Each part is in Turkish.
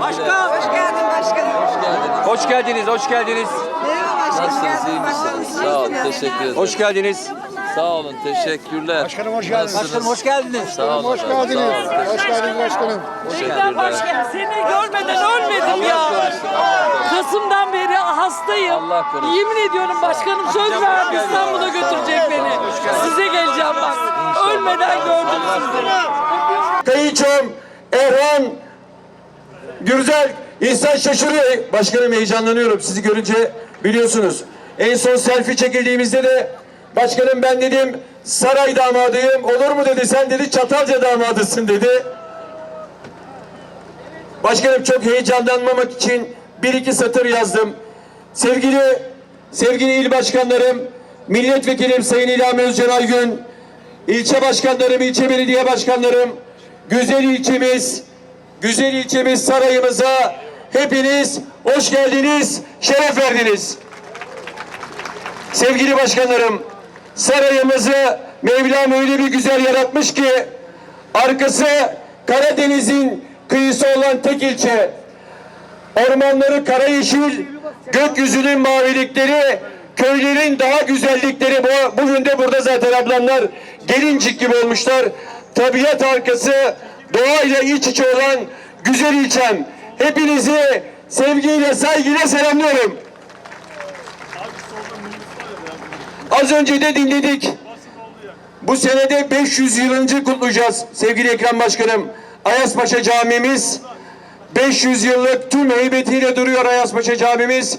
Başkan. Hoş geldin başkanım. Hoş geldiniz, hoş geldiniz. Merhaba başkanım. Nasılsınız, iyi misiniz? Sağ olun, teşekkür ederim. Hoş geldiniz. Sağ olın, teşekkürler. Başkanım hoş geldiniz. Başkanım hoş geldiniz. Sağ olun. Hoş geldiniz. Hoş geldiniz başkanım. Şeyden başkanım seni görmeden ölmedim ya. Kasım'dan beri hastayım. Allah korusun. Yemin ediyorum başkanım söz verdi İstanbul'a götürecek beni. Size geleceğim bak. Ölmeden gördüm sizi. Kayınçom, Erhan, Gürsel, insan şaşırıyor. Başkanım heyecanlanıyorum sizi görünce biliyorsunuz. En son selfie çekildiğimizde de başkanım ben dedim saray damadıyım olur mu dedi sen dedi Çatalca damadısın dedi. Başkanım çok heyecanlanmamak için bir iki satır yazdım. Sevgili sevgili il başkanlarım, milletvekilim Sayın İlhami Özcan Aygün, ilçe başkanlarım, ilçe belediye başkanlarım, güzel ilçemiz, güzel ilçemiz sarayımıza hepiniz hoş geldiniz, şeref verdiniz. Sevgili başkanlarım, sarayımızı Mevlam öyle bir güzel yaratmış ki arkası Karadeniz'in kıyısı olan tek ilçe. Ormanları kara yeşil, gökyüzünün mavilikleri, köylerin daha güzellikleri. Bu, bugün de burada zaten ablamlar gelincik gibi olmuşlar. Tabiat arkası, doğayla iç içe olan güzel ilçem. Hepinizi sevgiyle, saygıyla selamlıyorum. Az önce de dinledik. Bu senede 500 yılıncı kutlayacağız sevgili Ekrem Başkanım. Ayaspaşa Camimiz 500 yıllık tüm heybetiyle duruyor Ayaspaşa Camimiz.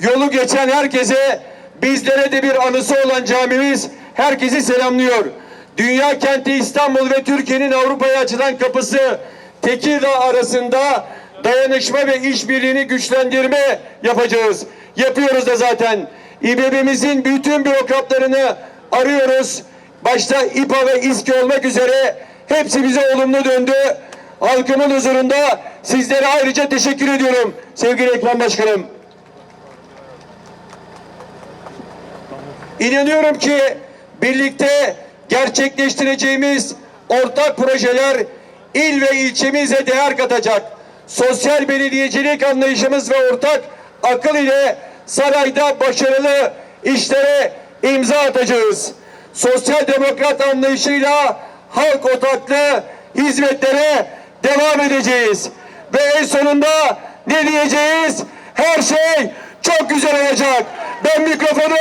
Yolu geçen herkese bizlere de bir anısı olan camimiz herkesi selamlıyor. Dünya kenti İstanbul ve Türkiye'nin Avrupa'ya açılan kapısı Tekirdağ arasında dayanışma ve işbirliğini güçlendirme yapacağız. Yapıyoruz da zaten. İBB'mizin bütün bürokratlarını arıyoruz. Başta İPA ve İSKİ olmak üzere hepsi bize olumlu döndü. Halkımın huzurunda sizlere ayrıca teşekkür ediyorum sevgili Ekrem Başkanım. İnanıyorum ki birlikte gerçekleştireceğimiz ortak projeler il ve ilçemize değer katacak. Sosyal belediyecilik anlayışımız ve ortak akıl ile sarayda başarılı işlere imza atacağız. Sosyal demokrat anlayışıyla halk odaklı hizmetlere devam edeceğiz. Ve en sonunda ne diyeceğiz? Her şey çok güzel olacak. Ben mikrofonu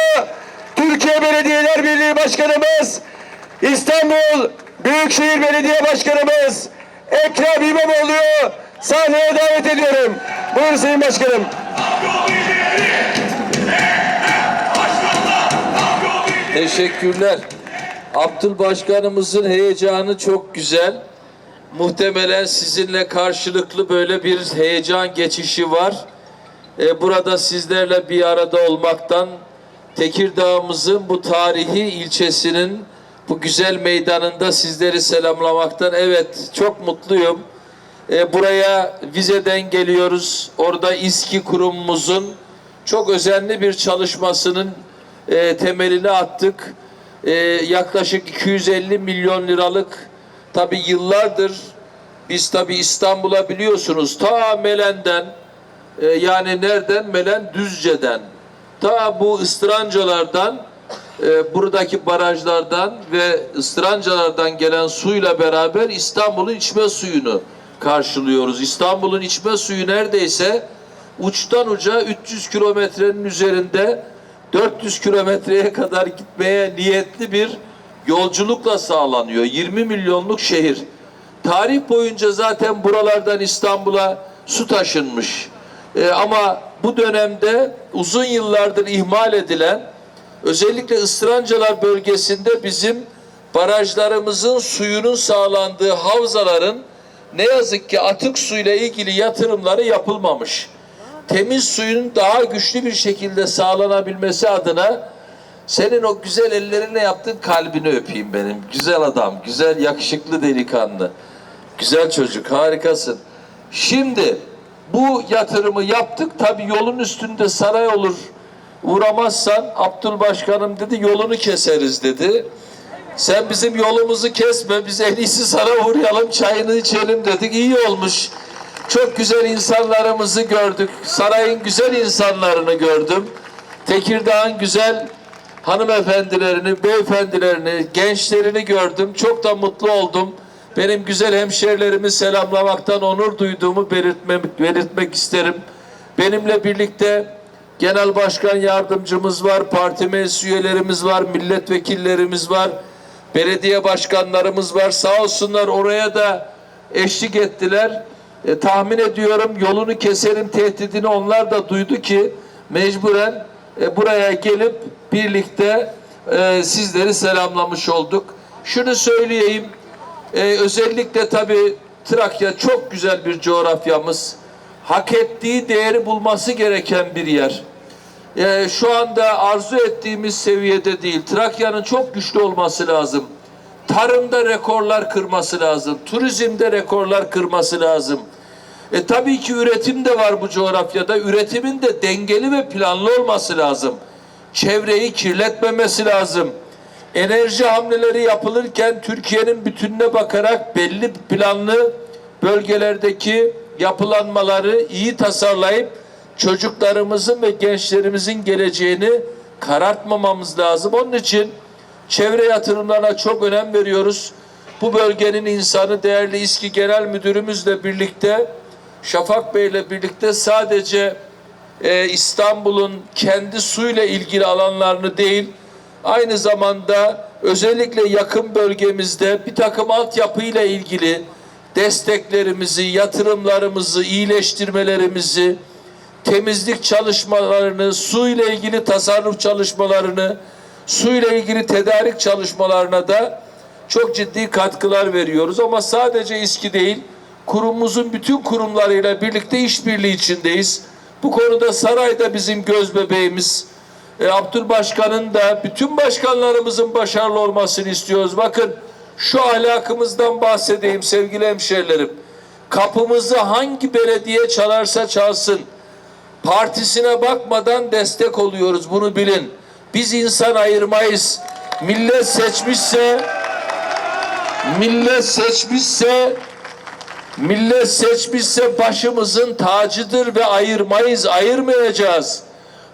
Türkiye Belediyeler Birliği Başkanımız, İstanbul Büyükşehir Belediye Başkanımız Ekrem İmamoğlu'yu sahneye davet ediyorum. Buyurun Sayın Başkanım. Teşekkürler. Abdülbaşkanımızın heyecanı çok güzel. Muhtemelen sizinle karşılıklı böyle bir heyecan geçişi var. Ee, burada sizlerle bir arada olmaktan, Tekirdağ'ımızın bu tarihi ilçesinin bu güzel meydanında sizleri selamlamaktan evet çok mutluyum. Ee, buraya vizeden geliyoruz. Orada İSKİ kurumumuzun çok özenli bir çalışmasının e, temelini attık. E, yaklaşık 250 milyon liralık tabi yıllardır biz tabi İstanbul'a biliyorsunuz ta Melen'den e, yani nereden Melen Düzce'den ta bu ıstırancalardan e, buradaki barajlardan ve ıstırancalardan gelen suyla beraber İstanbul'un içme suyunu karşılıyoruz. İstanbul'un içme suyu neredeyse uçtan uca 300 kilometrenin üzerinde 400 kilometreye kadar gitmeye niyetli bir yolculukla sağlanıyor. 20 milyonluk şehir. Tarih boyunca zaten buralardan İstanbul'a su taşınmış. Ee, ama bu dönemde uzun yıllardır ihmal edilen özellikle Istırancalar bölgesinde bizim barajlarımızın suyunun sağlandığı havzaların ne yazık ki atık suyla ilgili yatırımları yapılmamış temiz suyun daha güçlü bir şekilde sağlanabilmesi adına senin o güzel ellerine yaptığın kalbini öpeyim benim. Güzel adam, güzel yakışıklı delikanlı. Güzel çocuk, harikasın. Şimdi bu yatırımı yaptık. Tabi yolun üstünde saray olur. Uğramazsan Abdülbaşkanım dedi yolunu keseriz dedi. Sen bizim yolumuzu kesme biz en iyisi sana uğrayalım çayını içelim dedik. İyi olmuş. Çok güzel insanlarımızı gördük. Sarayın güzel insanlarını gördüm. Tekirdağ'ın güzel hanımefendilerini, beyefendilerini, gençlerini gördüm. Çok da mutlu oldum. Benim güzel hemşerilerimi selamlamaktan onur duyduğumu belirtmek, belirtmek isterim. Benimle birlikte genel başkan yardımcımız var, parti meclis üyelerimiz var, milletvekillerimiz var, belediye başkanlarımız var. Sağ olsunlar oraya da eşlik ettiler. E, tahmin ediyorum yolunu keserim tehdidini onlar da duydu ki mecburen e, buraya gelip birlikte e, sizleri selamlamış olduk. Şunu söyleyeyim, e, özellikle tabii Trakya çok güzel bir coğrafyamız. Hak ettiği değeri bulması gereken bir yer. E, şu anda arzu ettiğimiz seviyede değil. Trakya'nın çok güçlü olması lazım. Tarımda rekorlar kırması lazım. Turizmde rekorlar kırması lazım. E tabii ki üretim de var bu coğrafyada. Üretimin de dengeli ve planlı olması lazım. Çevreyi kirletmemesi lazım. Enerji hamleleri yapılırken Türkiye'nin bütününe bakarak belli planlı bölgelerdeki yapılanmaları iyi tasarlayıp çocuklarımızın ve gençlerimizin geleceğini karartmamamız lazım. Onun için çevre yatırımlarına çok önem veriyoruz. Bu bölgenin insanı değerli İSKİ Genel Müdürümüzle birlikte Şafak Bey'le birlikte sadece e, İstanbul'un kendi suyla ilgili alanlarını değil, aynı zamanda özellikle yakın bölgemizde bir takım altyapıyla ilgili desteklerimizi, yatırımlarımızı, iyileştirmelerimizi, temizlik çalışmalarını, su ile ilgili tasarruf çalışmalarını, su ile ilgili tedarik çalışmalarına da çok ciddi katkılar veriyoruz. Ama sadece İSKİ değil, kurumumuzun bütün kurumlarıyla birlikte işbirliği içindeyiz. Bu konuda sarayda bizim göz bebeğimiz. E, Abdülbaşkan'ın da bütün başkanlarımızın başarılı olmasını istiyoruz. Bakın şu ahlakımızdan bahsedeyim sevgili hemşerilerim. Kapımızı hangi belediye çalarsa çalsın partisine bakmadan destek oluyoruz bunu bilin. Biz insan ayırmayız. Millet seçmişse millet seçmişse millet seçmişse başımızın tacıdır ve ayırmayız, ayırmayacağız.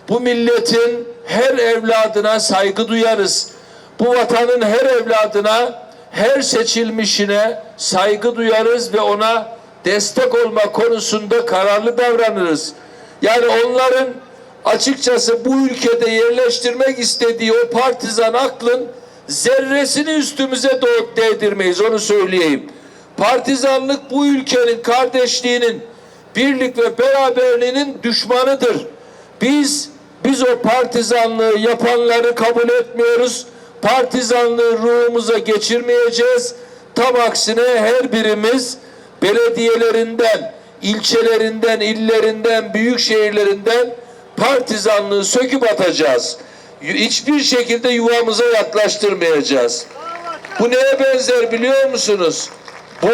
Bu milletin her evladına saygı duyarız. Bu vatanın her evladına, her seçilmişine saygı duyarız ve ona destek olma konusunda kararlı davranırız. Yani onların açıkçası bu ülkede yerleştirmek istediği o partizan aklın zerresini üstümüze doğup değdirmeyiz onu söyleyeyim. Partizanlık bu ülkenin kardeşliğinin, birlik ve beraberliğinin düşmanıdır. Biz biz o partizanlığı yapanları kabul etmiyoruz. Partizanlığı ruhumuza geçirmeyeceğiz. Tam aksine her birimiz belediyelerinden, ilçelerinden, illerinden, büyük şehirlerinden partizanlığı söküp atacağız. Hiçbir şekilde yuvamıza yaklaştırmayacağız. Bu neye benzer biliyor musunuz? Bu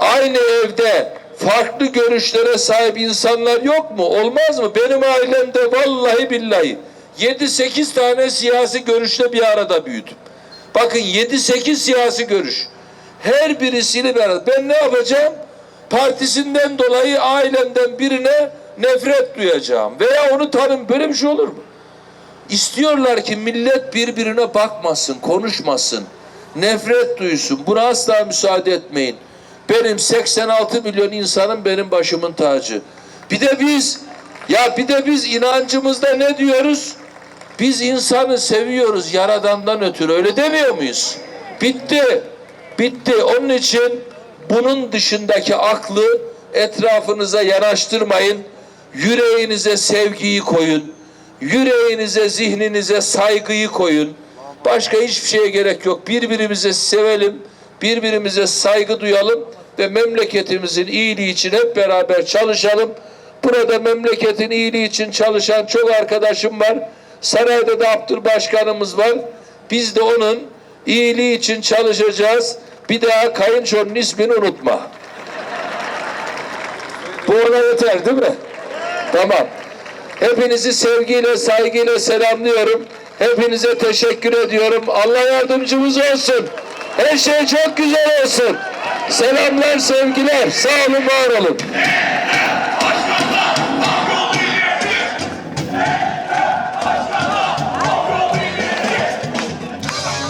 aynı evde farklı görüşlere sahip insanlar yok mu? Olmaz mı? Benim ailemde vallahi billahi 7-8 tane siyasi görüşle bir arada büyüdüm. Bakın 7-8 siyasi görüş. Her birisiyle beraber. Ben ne yapacağım? Partisinden dolayı ailemden birine nefret duyacağım. Veya onu tanım. Böyle bir şey olur mu? İstiyorlar ki millet birbirine bakmasın, konuşmasın. Nefret duysun. Buna asla müsaade etmeyin. Benim 86 milyon insanım benim başımın tacı. Bir de biz ya bir de biz inancımızda ne diyoruz? Biz insanı seviyoruz yaradandan ötürü öyle demiyor muyuz? Bitti. Bitti. Onun için bunun dışındaki aklı etrafınıza yanaştırmayın. Yüreğinize sevgiyi koyun. Yüreğinize, zihninize saygıyı koyun. Başka hiçbir şeye gerek yok. Birbirimize sevelim, birbirimize saygı duyalım ve memleketimizin iyiliği için hep beraber çalışalım. Burada memleketin iyiliği için çalışan çok arkadaşım var. Sarayda da Abdülbaşkanımız var. Biz de onun iyiliği için çalışacağız. Bir daha kayınçonun ismini unutma. Bu ona yeter değil mi? Tamam. Hepinizi sevgiyle, saygıyla selamlıyorum. Hepinize teşekkür ediyorum. Allah yardımcımız olsun. Her şey çok güzel olsun. Selamlar, sevgiler. Sağ olun, var olun.